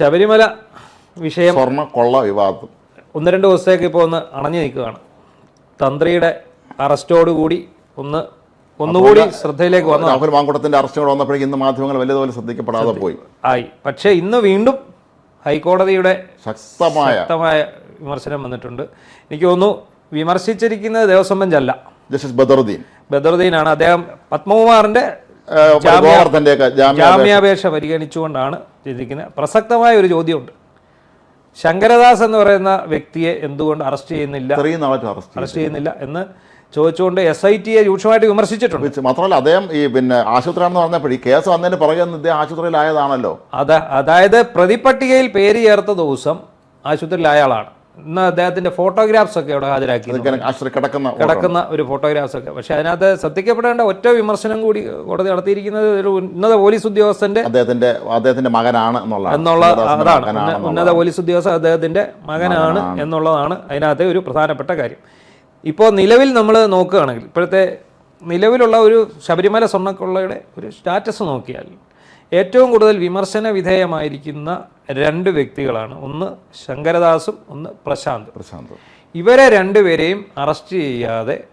ശബരിമല വിഷയം സ്വർണ കൊള്ള വിവാദം. ഒന്ന് രണ്ട് ദിവസത്തേക്ക് ഇപ്പോൾ ഒന്ന് അണഞ്ഞു നിൽക്കുകയാണ്. തന്ത്രിയുടെ അറസ്റ്റോടുകൂടി ഒന്ന് ഒന്നുകൂടി ശ്രദ്ധയിലേക്ക് വന്നു രാഹുൽ മാങ്കുടത്തിന്റെ അറസ്റ്റോട് വന്നപ്പോഴേക്കും ഇന്ന് മാധ്യമങ്ങൾ വലിയതുപോലെ ശ്രദ്ധിക്കപ്പെടാതെ പോയി. ആയി. പക്ഷേ ഇന്ന് വീണ്ടും ഹൈക്കോടതിയുടെ ശക്തമായ ശക്തമായ വിമർശനം വന്നിട്ടുണ്ട്. എനിക്ക് തോന്നുന്നു വിമർശിച്ചിരിക്കുന്നത് ദേവസ്വം ബെഞ്ചല്ല. ജസ്റ്റിസ് ബദറുദ്ദീൻ. ബദറുദ്ദീനാണ്. അദ്ദേഹം പത്മകുമാറിന്റെ ഗോവർദ്ധന്റെ ജാമ്യാപേക്ഷ പരിഗണിച്ചുകൊണ്ടാണ് ചെയ്തിരിക്കുന്നത്. പ്രസക്തമായ ഒരു ചോദ്യമുണ്ട്. ശങ്കരദാസ് എന്ന് പറയുന്ന വ്യക്തിയെ എന്തുകൊണ്ട് അറസ്റ്റ് ചെയ്യുന്നില്ല? അറസ്റ്റ് ചെയ്യുന്നില്ല എന്ന് ചോദിച്ചുകൊണ്ട് എസ് ഐ ടിയെ രൂക്ഷമായിട്ട് വിമർശിച്ചിട്ടുണ്ട്. മാത്രമല്ല അദ്ദേഹം ഈ പിന്നെ ആശുപത്രിയാണെന്ന് പറഞ്ഞപ്പോൾ ഈ കേസ് വന്നതിന് പുറകെ ഇദ്ദേഹം ആശുപത്രിയിലായതാണല്ലോ. അതെ അതായത് പ്രതിപട്ടികയിൽ പേര് ചേർത്ത ദിവസം ആശുപത്രിയിലായ ആളാണ്. ഇന്ന് അദ്ദേഹത്തിന്റെ ഫോട്ടോഗ്രാഫ്സ് ഒക്കെ അവിടെ ഹാജരാക്കി. കിടക്കുന്ന ഒരു ഫോട്ടോഗ്രാഫ്സ് ഒക്കെ. പക്ഷെ അതിനകത്ത് ശ്രദ്ധിക്കപ്പെടേണ്ട ഒറ്റ വിമർശനം കൂടി കോടതി നടത്തിയിരിക്കുന്നത് ഒരു ഉന്നത പോലീസ് ഉദ്യോഗസ്ഥന്റെ അദ്ദേഹത്തിന്റെ അദ്ദേഹത്തിന്റെ മകനാണ് എന്നുള്ള അതാണ്. ഉന്നത പോലീസ് ഉദ്യോഗസ്ഥ അദ്ദേഹത്തിന്റെ മകനാണ് എന്നുള്ളതാണ് അതിനകത്തെ ഒരു പ്രധാനപ്പെട്ട കാര്യം. ഇപ്പോൾ നിലവിൽ നമ്മൾ നോക്കുകയാണെങ്കിൽ ഇപ്പോഴത്തെ നിലവിലുള്ള ഒരു ശബരിമല സ്വർണക്കൊള്ളയുടെ ഒരു സ്റ്റാറ്റസ് നോക്കിയാൽ ഏറ്റവും കൂടുതൽ വിമർശന വിധേയമായിരിക്കുന്ന രണ്ട് വ്യക്തികളാണ്. ഒന്ന് ശങ്കരദാസും ഒന്ന് പ്രശാന്ത്. പ്രശാന്ത്. ഇവരെ രണ്ടുപേരെയും അറസ്റ്റ് ചെയ്യാതെ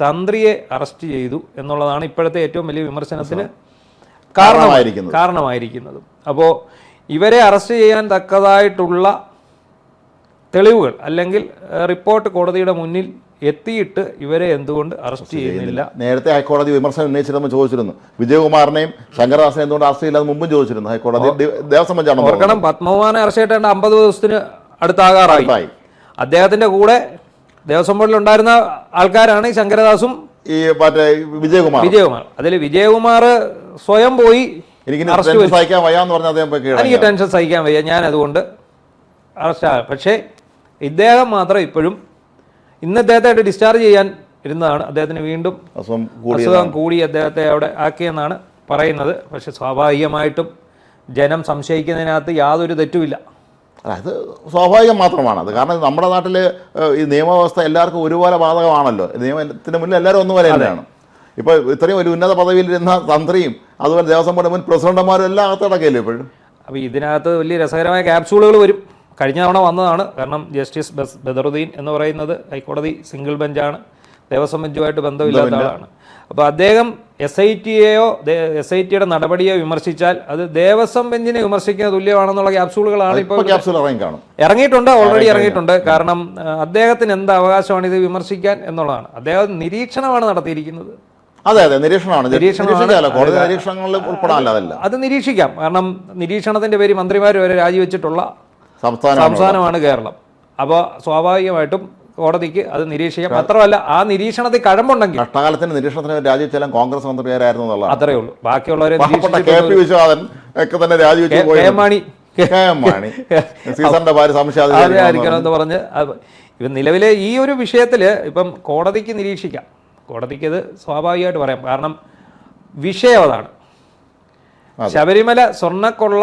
തന്ത്രിയെ അറസ്റ്റ് ചെയ്തു എന്നുള്ളതാണ് ഇപ്പോഴത്തെ ഏറ്റവും വലിയ വിമർശനത്തിന് കാരണമായിരിക്കുന്നത്. കാരണമായിരിക്കുന്നത്. അപ്പോൾ ഇവരെ അറസ്റ്റ് ചെയ്യാൻ തക്കതായിട്ടുള്ള തെളിവുകൾ അല്ലെങ്കിൽ റിപ്പോർട്ട് കോടതിയുടെ മുന്നിൽ എത്തിയിട്ട് ഇവരെ എന്തുകൊണ്ട് അറസ്റ്റ് ചെയ്യുന്നില്ല. നേരത്തെ ഹൈക്കോടതി വിമർശനം ഉന്നയിച്ചിരുന്നു ചോദിച്ചിരുന്നു. വിജയകുമാറിനെയും ശങ്കരദാസിനെ എന്തുകൊണ്ട് അറസ്റ്റ് ചെയ്യില്ലെന്ന് മുമ്പും ചോദിച്ചിരുന്നു. ഹൈക്കോടതി ദേവസ്വം ബെഞ്ചാണ്. ഓർക്കണം പത്മകുമാറിനെ അറസ്റ്റ് ചെയ്യേണ്ട അമ്പത് ദിവസത്തിന് അടുത്താകാറായി. അദ്ദേഹത്തിന്റെ കൂടെ ദേവസ്വം ബോർഡിൽ ഉണ്ടായിരുന്ന ആൾക്കാരാണ് ശങ്കരദാസും ഈ മറ്റേ വിജയകുമാർ വിജയകുമാർ. അതിൽ വിജയകുമാർ സ്വയം പോയി എനിക്ക് ടെൻഷൻ സഹിക്കാൻ വയ്യാന്ന് പറഞ്ഞ അദ്ദേഹം പോയി കീഴടങ്ങി. എനിക്ക് ടെൻഷൻ സഹിക്കാൻ വയ്യ. ഞാൻ അതുകൊണ്ട് അറസ്റ്റ് ആകാം പക്ഷേ ഇദ്ദേഹം മാത്രം ഇപ്പോഴും ഇന്ന് അദ്ദേഹത്തെ ഡിസ്ചാർജ് ചെയ്യാൻ ഇരുന്നതാണ്. അദ്ദേഹത്തിന് വീണ്ടും അസുഖം കൂടി അദ്ദേഹത്തെ അവിടെ ആക്കിയെന്നാണ് പറയുന്നത്. പക്ഷെ സ്വാഭാവികമായിട്ടും ജനം സംശയിക്കുന്നതിനകത്ത് യാതൊരു തെറ്റുമില്ല. അതായത് അത് സ്വാഭാവികം മാത്രമാണ്. അത് കാരണം നമ്മുടെ നാട്ടിൽ ഈ നിയമവ്യവസ്ഥ എല്ലാവർക്കും ഒരുപോലെ ബാധകമാണല്ലോ. നിയമത്തിന് മുന്നിൽ എല്ലാവരും ഒന്നുപോലെ തന്നെയാണ്. ഇപ്പോൾ ഇത്രയും ഒരു ഉന്നത പദവിയിലിരുന്ന തന്ത്രിയും അതുപോലെ ദേവസ്വം ബോർഡ് മുൻ പ്രസിഡന്റുമാരും എല്ലാം അകത്ത് അകത്തടക്കല്ലേ ഇപ്പോഴും? അപ്പോൾ ഇതിനകത്ത് വലിയ രസകരമായ ക്യാപ്സൂളുകൾ വരും. കഴിഞ്ഞ തവണ വന്നതാണ്. കാരണം ജസ്റ്റിസ് ബസ് ബദറുദ്ദീൻ എന്ന് പറയുന്നത് ഹൈക്കോടതി സിംഗിൾ ബെഞ്ചാണ്. ദേവസ്വം ബെഞ്ചുമായിട്ട് ബന്ധമില്ലാത്ത ആളാണ്. അപ്പോൾ അദ്ദേഹം എസ് ഐ ടിയെയോ എസ് ഐ ടിയുടെ നടപടിയോ വിമർശിച്ചാൽ അത് ദേവസ്വം ബെഞ്ചിനെ വിമർശിക്കുന്ന തുല്യമാണെന്നുള്ള ക്യാപ്സൂളുകളാണ് ഇപ്പോൾ ഇറങ്ങിയിട്ടുണ്ട് ഓൾറെഡി ഇറങ്ങിയിട്ടുണ്ട്. കാരണം അദ്ദേഹത്തിന് എന്ത് അവകാശമാണ് ഇത് വിമർശിക്കാൻ എന്നുള്ളതാണ്. അദ്ദേഹം നിരീക്ഷണമാണ് നടത്തിയിരിക്കുന്നത്. അതെ അതെ നിരീക്ഷണമാണ്. നിരീക്ഷണങ്ങളിൽ ഉൾപ്പെടാനല്ല അതല്ല. അത് നിരീക്ഷിക്കാം. കാരണം നിരീക്ഷണത്തിന്റെ പേര് മന്ത്രിമാർ വരെ രാജിവെച്ചിട്ടുള്ള സംസ്ഥാനമാണ് കേരളം. അപ്പോൾ സ്വാഭാവികമായിട്ടും കോടതിക്ക് അത് നിരീക്ഷിക്കാം. മാത്രമല്ല ആ നിരീക്ഷണത്തിൽ കഴമ്പുണ്ടെങ്കിൽ കഷ്ടകാലത്തിന് നിരീക്ഷണത്തിന് രാജിവെച്ചാലും കോൺഗ്രസ് മന്ത്രിമാരായിരുന്നു എന്നുള്ളത് അത്രേ ഉള്ളൂ. ബാക്കിയുള്ളവരെ കെ പി വിശ്വനാഥൻ ഒക്കെ തന്നെ രാജിവെച്ച് മാണി. ഭാര്യ അതെ ആയിരിക്കണം എന്ന് പറഞ്ഞ് ഇപ്പം നിലവിലെ ഈ ഒരു വിഷയത്തിൽ ഇപ്പം കോടതിക്ക് നിരീക്ഷിക്കാം. കോടതിക്ക് ഇത് സ്വാഭാവികമായിട്ട് പറയാം. കാരണം വിഷയം അതാണ്. ശബരിമല സ്വർണക്കൊള്ള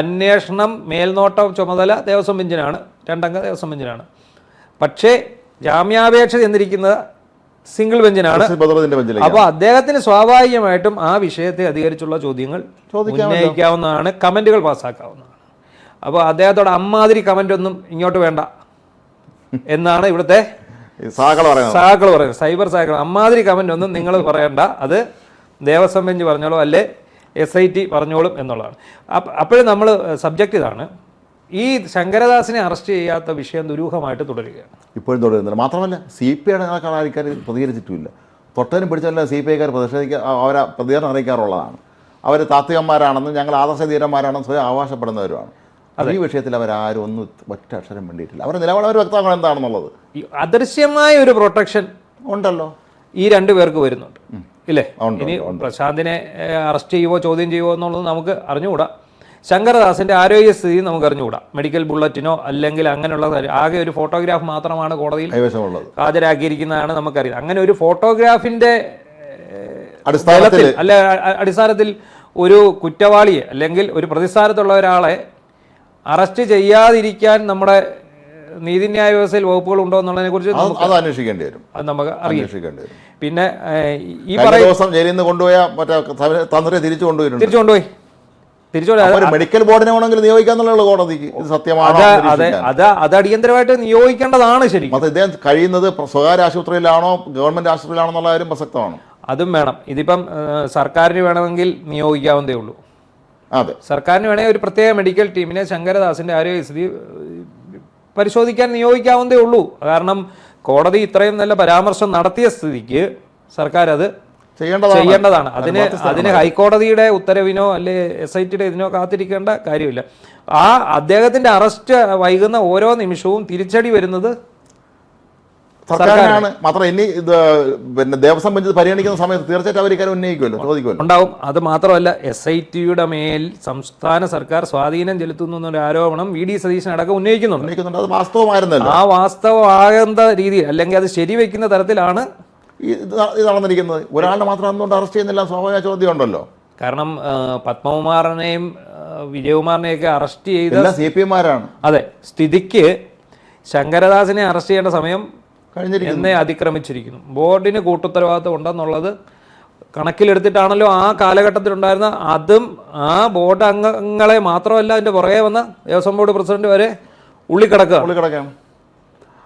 അന്വേഷണം മേൽനോട്ട ചുമതല ദേവസ്വം ബെഞ്ചിനാണ്. രണ്ടംഗ ദേവസ്വം ബെഞ്ചിനാണ്. പക്ഷേ ജാമ്യാപേക്ഷ എന്നിരിക്കുന്നത് സിംഗിൾ ബെഞ്ചിനാണ്. അപ്പോൾ അദ്ദേഹത്തിന് സ്വാഭാവികമായിട്ടും ആ വിഷയത്തെ അധികരിച്ചുള്ള ചോദ്യങ്ങൾ ചോദിക്കാവുന്നതാണ് ഉന്നയിക്കാവുന്നതാണ് കമന്റുകൾ പാസ്സാക്കാവുന്നതാണ്. അപ്പോൾ അദ്ദേഹത്തോട് അമ്മാതിരി കമന്റ് ഒന്നും ഇങ്ങോട്ട് വേണ്ട എന്നാണ് ഇവിടുത്തെ സഹാക്കൾ പറയുന്നത്. സൈബർ സഹാക്കൾ അമ്മാതിരി കമന്റ് ഒന്നും നിങ്ങൾ പറയണ്ട. അത് ദേവസ്വം ബെഞ്ച് പറഞ്ഞോളൂ അല്ലെ? എസ് ഐ ടി പറഞ്ഞോളും എന്നുള്ളതാണ്. അപ്പോഴും നമ്മൾ സബ്ജക്റ്റ് ഇതാണ്. ഈ ശങ്കരദാസിനെ അറസ്റ്റ് ചെയ്യാത്ത വിഷയം ദുരൂഹമായിട്ട് തുടരുകയാണ്. ഇപ്പോഴും തുടരുന്നുണ്ട്. മാത്രമല്ല സി പി ഐയുടെ ആൾക്കാർ പ്രതികരിച്ചിട്ടുമില്ല. തൊട്ടതിനും പിടിച്ചല്ല സി പി ഐക്കാർ പ്രതിഷേധിക്കുക അവരെ പ്രതികരണം അറിയിക്കാറുള്ളതാണ്. അവർ താത്വികന്മാരാണെന്നും ഞങ്ങൾ ആദർശ ധീരന്മാരാണെന്നും സ്വയം അവകാശപ്പെടുന്നവരുമാണ്. അത്. ഈ വിഷയത്തിൽ അവരാരും ഒന്നും ഒറ്റ അക്ഷരം വേണ്ടിയിട്ടില്ല അവരുടെ നിലപാട് അവർ വ്യക്തമാക്കണം എന്താണെന്നുള്ളത്. അദൃശ്യമായ ഒരു പ്രൊട്ടക്ഷൻ ഉണ്ടല്ലോ. ഈ രണ്ടു പേർക്ക് വരുന്നുണ്ട്. ഇല്ലേ? ഇനി പ്രശാന്തിനെ അറസ്റ്റ് ചെയ്യുവോ ചോദ്യം ചെയ്യുവോ എന്നുള്ളത് നമുക്ക് അറിഞ്ഞുകൂടാ. ശങ്കരദാസിന്റെ ആരോഗ്യസ്ഥിതി നമുക്ക് അറിഞ്ഞുകൂടാ. മെഡിക്കൽ ബുള്ളറ്റിനോ അല്ലെങ്കിൽ അങ്ങനെയുള്ള കാര്യം ആകെ ഒരു ഫോട്ടോഗ്രാഫ് മാത്രമാണ് കോടതിയിൽ ഹാജരാക്കിയിരിക്കുന്നതാണ് നമുക്കറിയാം അങ്ങനെ ഒരു ഫോട്ടോഗ്രാഫിന്റെ അടിസ്ഥാനത്തിൽ അല്ല അടിസ്ഥാനത്തിൽ ഒരു കുറ്റവാളിയെ അല്ലെങ്കിൽ ഒരു പ്രതിസ്ഥാനത്തുള്ള ഒരാളെ അറസ്റ്റ് ചെയ്യാതിരിക്കാൻ നമ്മുടെ നീതിന്യായ വ്യവസ്ഥയിൽ വകുപ്പുകൾ ഉണ്ടോ എന്നുള്ളതിനെ കുറിച്ച് അത് അന്വേഷിക്കേണ്ടി വരും. അത് നമുക്ക് അന്വേഷിക്കേണ്ടി വരും. പിന്നെ ഈ ദിവസം ജയിലിൽ നിന്ന് കൊണ്ടുപോയ മറ്റേ തന്ത്രി തിരിച്ചു കൊണ്ടുപോയി തിരിച്ചു കൊണ്ടുപോയി മെഡിക്കൽ ബോർഡിനെ വേണമെങ്കിൽ നിയോഗിക്കാന്നുള്ള കോടതിക്ക്. ഇത് സത്യമാണ് അത് അടിയന്തരമായിട്ട് നിയോഗിക്കേണ്ടതാണ് ശരി ഇദ്ദേഹം കഴിയുന്നത് സ്വകാര്യ ആശുപത്രിയിലാണോ ഗവൺമെന്റ് ആശുപത്രിയിലാണോ എന്നുള്ള കാര്യം പ്രസക്തമാണ്. അതും വേണം. ഇതിപ്പം സർക്കാരിന് വേണമെങ്കിൽ നിയോഗിക്കാവുന്നതേ ഉള്ളൂ. അതെ. സർക്കാരിന് വേണമെങ്കിൽ ഒരു പ്രത്യേക മെഡിക്കൽ ടീമിനെ ശങ്കരദാസിന്റെ ആരോഗ്യസ്ഥിതി പരിശോധിക്കാൻ നിയോഗിക്കാവുന്നതേ ഉള്ളൂ. കാരണം കോടതി ഇത്രയും നല്ല പരാമർശം നടത്തിയ സ്ഥിതിക്ക് സർക്കാർ അത് ചെയ്യേണ്ടതാണ്. അതിന് അതിന് ഹൈക്കോടതിയുടെ ഉത്തരവിനോ അല്ലെ എസ് ഐ ടിയുടെ ഇതിനോ കാത്തിരിക്കേണ്ട കാര്യമില്ല. ആ അദ്ദേഹത്തിന്റെ അറസ്റ്റ് വൈകുന്ന ഓരോ നിമിഷവും തിരിച്ചടി വരുന്നത് സർക്കാരിനാണ്. മാത്രം ഇനി ഇത് പിന്നെ ദേവസ്വം ബെഞ്ച് പരിഗണിക്കുന്ന സമയത്ത് തീർച്ചയായിട്ടും അവർ ഇക്കാര്യം ഉന്നയിക്കുമല്ലോ. ചോദിക്കുമല്ലോ. ഉണ്ടാവും. അത് മാത്രമല്ല എസ് ഐ ടിയുടെ മേൽ സംസ്ഥാന സർക്കാർ സ്വാധീനം ചെലുത്തുന്നു എന്നൊരു ആരോപണം വി. ഡി. സതീശൻ അടക്കം ഉന്നയിക്കുന്നുണ്ട്. ഉന്നയിക്കുന്നുണ്ട്. അത് വാസ്തവമായിരുന്നല്ലോ. ആ വാസ്തവമാകുന്ന രീതിയിൽ അല്ലെങ്കിൽ അത് ശരിവെക്കുന്ന തരത്തിലാണ് ഇത് നടന്നിരിക്കുന്നത്. ഒരാളുടെ മാത്രം എന്തുകൊണ്ട് അറസ്റ്റ് ചെയ്യുന്നില്ല സ്വാഭാവിക ചോദ്യം ഉണ്ടല്ലോ കാരണം പത്മകുമാറിനെയും വിജയകുമാറിനെയൊക്കെ അറസ്റ്റ് ചെയ്ത സി പി എമാരാണ് അതെ സ്ഥിതിക്ക് ശങ്കരദാസിനെ അറസ്റ്റ് ചെയ്യേണ്ട സമയം എന്നെ അതിക്രമിച്ചിരിക്കുന്നു. ബോർഡിന് കൂട്ടുത്തരവാദിത്വം ഉണ്ടെന്നുള്ളത് കണക്കിലെടുത്തിട്ടാണല്ലോ ആ കാലഘട്ടത്തിലുണ്ടായിരുന്ന അതും ആ ബോർഡ് അംഗങ്ങളെ മാത്രമല്ല അതിന്റെ പുറകെ വന്ന ദേവസ്വം ബോർഡ് പ്രസിഡന്റ് വരെ ഉള്ളിക്കിടക്കുക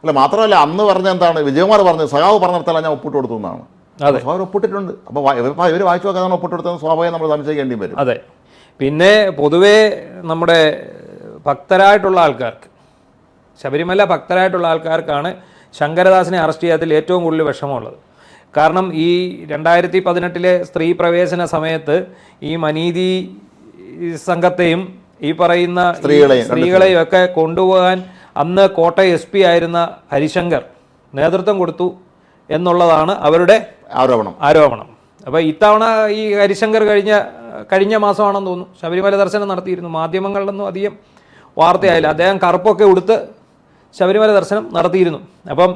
അല്ല മാത്രമല്ല അന്ന് പറഞ്ഞ എന്താണ്? വിജയകുമാർ പറഞ്ഞത് സഖാവ് പറഞ്ഞിടത്തല്ല ഞാൻ ഒപ്പിട്ട് കൊടുത്തു എന്നാണ് അതെ. അവർ ഒപ്പിട്ടിട്ടുണ്ട്. അപ്പോൾ ഇവർ വായിച്ചു നോക്കാതെ ഒപ്പിട്ട് കൊടുത്തത് സ്വാഭാവികം നമ്മൾ സംശയിക്കേണ്ടി വരും. അതെ. പിന്നെ പൊതുവേ നമ്മുടെ ഭക്തരായിട്ടുള്ള ആൾക്കാർക്ക് ശബരിമല ഭക്തരായിട്ടുള്ള ആൾക്കാർക്കാണ് ശങ്കരദാസിനെ അറസ്റ്റ് ചെയ്യാത്തതിൽ ഏറ്റവും കൂടുതൽ വിഷമമുള്ളത്. കാരണം ഈ രണ്ടായിരത്തി പതിനെട്ടിലെ സ്ത്രീ പ്രവേശന സമയത്ത് ഈ മനീതി സംഘത്തെയും ഈ പറയുന്ന സ്ത്രീകളെയും ഒക്കെ കൊണ്ടുപോകാൻ അന്ന് കോട്ടയം എസ് പി ആയിരുന്ന ഹരിശങ്കർ നേതൃത്വം കൊടുത്തു എന്നുള്ളതാണ് അവരുടെ ആരോപണം. ആരോപണം. അപ്പോൾ ഇത്തവണ ഈ ഹരിശങ്കർ കഴിഞ്ഞ കഴിഞ്ഞ മാസമാണെന്ന് തോന്നുന്നു. ശബരിമല ദർശനം നടത്തിയിരുന്നു. മാധ്യമങ്ങളിലൊന്നും അധികം വാർത്തയായില്ല. അദ്ദേഹം കറുപ്പൊക്കെ ഉടുത്ത് ശബരിമല ദർശനം നടത്തിയിരുന്നു. അപ്പം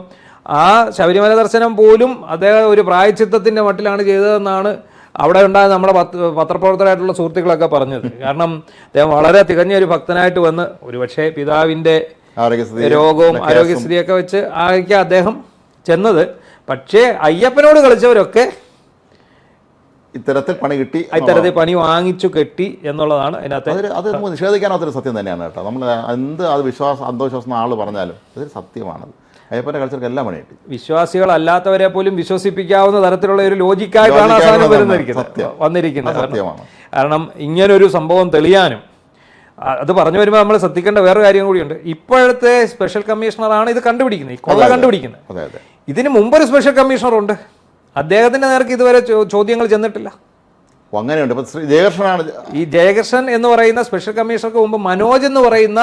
ആ ശബരിമല ദർശനം പോലും അദ്ദേഹം ഒരു പ്രായച്ചിത്തത്തിന്റെ മട്ടിലാണ് ചെയ്തതെന്നാണ് അവിടെ ഉണ്ടായ നമ്മുടെ പത്ത് പത്രപ്രവർത്തകരായിട്ടുള്ള സുഹൃത്തുക്കളൊക്കെ പറഞ്ഞത്. കാരണം അദ്ദേഹം വളരെ തികഞ്ഞ ഒരു ഭക്തനായിട്ട് വന്ന് ഒരുപക്ഷെ പിതാവിന്റെ ആരോഗ്യസ്ഥിതി രോഗവും ആരോഗ്യസ്ഥിതിയൊക്കെ വെച്ച് ആയിരിക്കാം അദ്ദേഹം ചെന്നത്. പക്ഷേ അയ്യപ്പനോട് കളിച്ചവരൊക്കെ ഇത്തരത്തിൽ പണി കിട്ടി ഇത്തരത്തിൽ പണി വാങ്ങിച്ചു കെട്ടി എന്നുള്ളതാണ് അതിനകത്ത്. അത് നമുക്ക് നിഷേധിക്കാനാത്തൊരു സത്യം തന്നെയാണ് കേട്ടോ. നമ്മൾ എന്ത് അത് വിശ്വാസം അന്ധവിശ്വാസം ആൾ പറഞ്ഞാലും അതൊരു സത്യമാണത്. അയ്യപ്പന്റെ കളിച്ചവർക്ക് എല്ലാം പണി കിട്ടി. വിശ്വാസികളല്ലാത്തവരെ പോലും വിശ്വസിപ്പിക്കാവുന്ന തരത്തിലുള്ള ഒരു ലോജിക്കായിട്ടാണ് സാധനം വരുന്നിരിക്കുന്നത്. വന്നിരിക്കുന്നത്. കാരണം- സത്യമാണ്. കാരണം ഇങ്ങനൊരു സംഭവം തെളിയാനും അത് പറഞ്ഞു വരുമ്പോൾ നമ്മൾ ശ്രദ്ധിക്കേണ്ട വേറെ കാര്യം കൂടിയുണ്ട്. ഇപ്പോഴത്തെ സ്പെഷ്യൽ കമ്മീഷണറാണ് ഇത് കണ്ടുപിടിക്കുന്നത്. ഈ കൊള്ള. കണ്ടുപിടിക്കുന്നത്. ഇതിന് മുമ്പൊരു സ്പെഷ്യൽ കമ്മീഷണർ ഉണ്ട്. അദ്ദേഹത്തിന്റെ നേർക്ക് ഇതുവരെ ചോദ്യങ്ങൾ ചെന്നിട്ടില്ല. അങ്ങനെയുണ്ട്. ജയകൃഷ്ണനാണ് ഈ ജയകൃഷ്ണൻ എന്ന് പറയുന്ന സ്പെഷ്യൽ കമ്മീഷണർക്ക് മുമ്പ് മനോജ് എന്ന് പറയുന്ന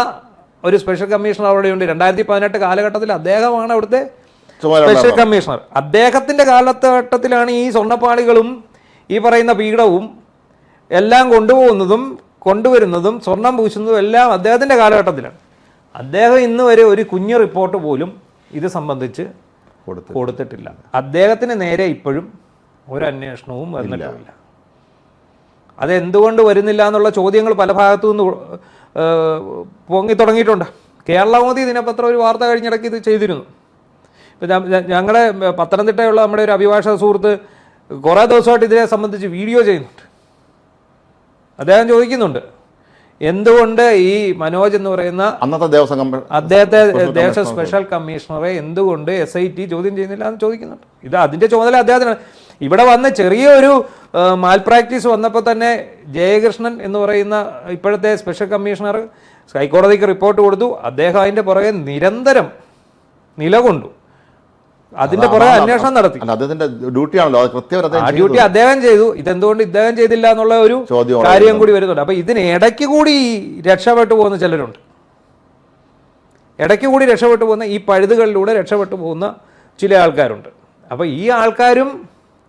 ഒരു സ്പെഷ്യൽ കമ്മീഷണർ അവിടെയുണ്ട്. രണ്ടായിരത്തി പതിനെട്ട് കാലഘട്ടത്തിൽ അദ്ദേഹമാണ് അവിടുത്തെ സ്പെഷ്യൽ കമ്മീഷണർ. അദ്ദേഹത്തിന്റെ കാലഘട്ടത്തിലാണ് ഈ സ്വർണപ്പാളികളും ഈ പറയുന്ന പീഠവും എല്ലാം കൊണ്ടുപോകുന്നതും കൊണ്ടുവരുന്നതും സ്വർണം പൂശുന്നതും എല്ലാം അദ്ദേഹത്തിന്റെ കാലഘട്ടത്തിലാണ്. അദ്ദേഹം ഇന്ന് വരെ ഒരു കുഞ്ഞു റിപ്പോർട്ട് പോലും ഇത് സംബന്ധിച്ച് കൊടുത്തിട്ടില്ല. അദ്ദേഹത്തിന് നേരെ ഇപ്പോഴും ഒരു അന്വേഷണവും വന്നിട്ടില്ല അതെന്തുകൊണ്ട് വരുന്നില്ല എന്നുള്ള ചോദ്യങ്ങൾ പല ഭാഗത്തു നിന്ന് പൊങ്ങി തുടങ്ങിയിട്ടുണ്ട്. കേരളമോദി ദിനപത്രം ഒരു വാർത്ത കഴിഞ്ഞിടയ്ക്ക് ഇത് ചെയ്തിരുന്നു. ഇപ്പം ഞങ്ങളുടെ പത്തനംതിട്ടയുള്ള നമ്മുടെ ഒരു അഭിഭാഷക സുഹൃത്ത് കുറേ ദിവസമായിട്ട് ഇതിനെ സംബന്ധിച്ച് വീഡിയോ ചെയ്യുന്നുണ്ട്. അദ്ദേഹം ചോദിക്കുന്നുണ്ട് എന്തുകൊണ്ട് ഈ മനോജ് എന്ന് പറയുന്ന അന്നത്തെ ദേവസ്വം അദ്ദേഹത്തെ ദേവസ്വം ദേശ സ്പെഷ്യൽ കമ്മീഷണറെ എന്തുകൊണ്ട് എസ് ഐ ടി ചോദ്യം ചെയ്യുന്നില്ല എന്ന് ചോദിക്കുന്നുണ്ട്. ഇത് അതിന്റെ ചുമതല അദ്ദേഹത്തിനാണ്. ഇവിടെ വന്ന ചെറിയൊരു മാൽ പ്രാക്ടീസ് വന്നപ്പോൾ തന്നെ ജയകൃഷ്ണൻ എന്ന് പറയുന്ന ഇപ്പോഴത്തെ സ്പെഷ്യൽ കമ്മീഷണർ ഹൈക്കോടതിക്ക് റിപ്പോർട്ട് കൊടുത്തു. അദ്ദേഹം അതിന്റെ പുറകെ നിരന്തരം നിലകൊണ്ടു. അതിന്റെ പുറകെ അന്വേഷണം നടത്തി. അദ്ദേഹത്തിന്റെ ഡ്യൂട്ടിയാണല്ലോ കൃത്യം ഡ്യൂട്ടി അദ്ദേഹം ചെയ്തു. ഇതെന്തുകൊണ്ട് ഇദ്ദേഹം ചെയ്തില്ല എന്നുള്ള ഒരു കാര്യം കൂടി വരുന്നുണ്ട്. അപ്പൊ ഇതിന് ഇടയ്ക്ക് കൂടി രക്ഷപ്പെട്ടു പോകുന്ന ചിലരുണ്ട്. ഇടയ്ക്ക് കൂടി രക്ഷപ്പെട്ടു പോകുന്ന ഈ പഴുതുകളിലൂടെ രക്ഷപ്പെട്ടു പോകുന്ന ചില ആൾക്കാരുണ്ട്. അപ്പോൾ ഈ ആൾക്കാരും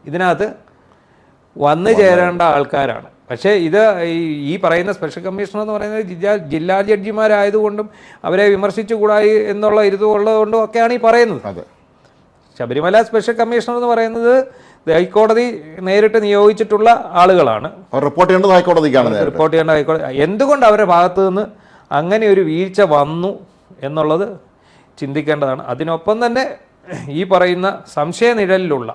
ഇതിനകത്ത് വന്നു ചേരേണ്ട ആൾക്കാരാണ്. പക്ഷേ ഇത് ഈ പറയുന്ന സ്പെഷ്യൽ കമ്മീഷണർ എന്ന് പറയുന്നത് ജില്ലാ ജില്ലാ ജഡ്ജിമാരായതുകൊണ്ടും അവരെ വിമർശിച്ചുകൂടായി എന്നുള്ള ഇത് ഒക്കെയാണ് ഈ പറയുന്നത്. അതെ. ശബരിമല സ്പെഷ്യൽ കമ്മീഷണർ എന്ന് പറയുന്നത് ഹൈക്കോടതി നേരിട്ട് നിയോഗിച്ചിട്ടുള്ള ആളുകളാണ്. റിപ്പോർട്ട് ചെയ്യേണ്ടത് ഹൈക്കോടതിക്കാണ് റിപ്പോർട്ട് ചെയ്യേണ്ട ഹൈക്കോടതി എന്തുകൊണ്ട് അവരുടെ ഭാഗത്ത് നിന്ന് അങ്ങനെ ഒരു വീഴ്ച വന്നു എന്നുള്ളത് ചിന്തിക്കേണ്ടതാണ്. അതിനൊപ്പം തന്നെ ഈ പറയുന്ന സംശയനിഴലിലുള്ള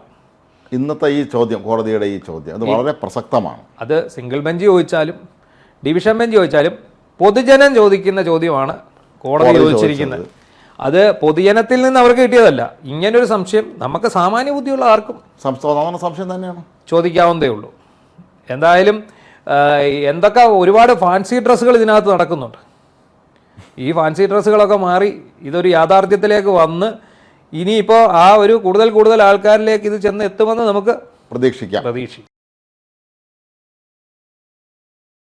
ഇന്നത്തെ ഈ ചോദ്യം കോടതിയുടെ ഈ ചോദ്യം അത് വളരെ പ്രസക്തമാണ്. അത് സിംഗിൾ ബെഞ്ച് ചോദിച്ചാലും ഡിവിഷൻ ബെഞ്ച് ചോദിച്ചാലും പൊതുജനം ചോദിക്കുന്ന ചോദ്യമാണ് കോടതി ചോദിച്ചിരിക്കുന്നത്. അത് പൊതുജനത്തിൽ നിന്ന് അവർക്ക് കിട്ടിയതല്ല. ഇങ്ങനൊരു സംശയം നമുക്ക് സാമാന്യ ബുദ്ധിയുള്ള ആർക്കും സംസ്ഥാന സംശയം തന്നെയാണ്. ചോദിക്കാവുന്നതേ ഉള്ളൂ. എന്തായാലും എന്തൊക്കെ ഒരുപാട് ഫാൻസി ഡ്രസ്സുകൾ ഇതിനകത്ത് നടക്കുന്നുണ്ട്. ഈ ഫാൻസി ഡ്രസ്സുകളൊക്കെ മാറി ഇതൊരു യാഥാർത്ഥ്യത്തിലേക്ക് വന്ന് ഇനിയിപ്പോൾ ആ ഒരു കൂടുതൽ കൂടുതൽ ആൾക്കാരിലേക്ക് ഇത് ചെന്ന് എത്തുമെന്ന് നമുക്ക് പ്രതീക്ഷിക്കാം. പ്രതീക്ഷിക്കാം.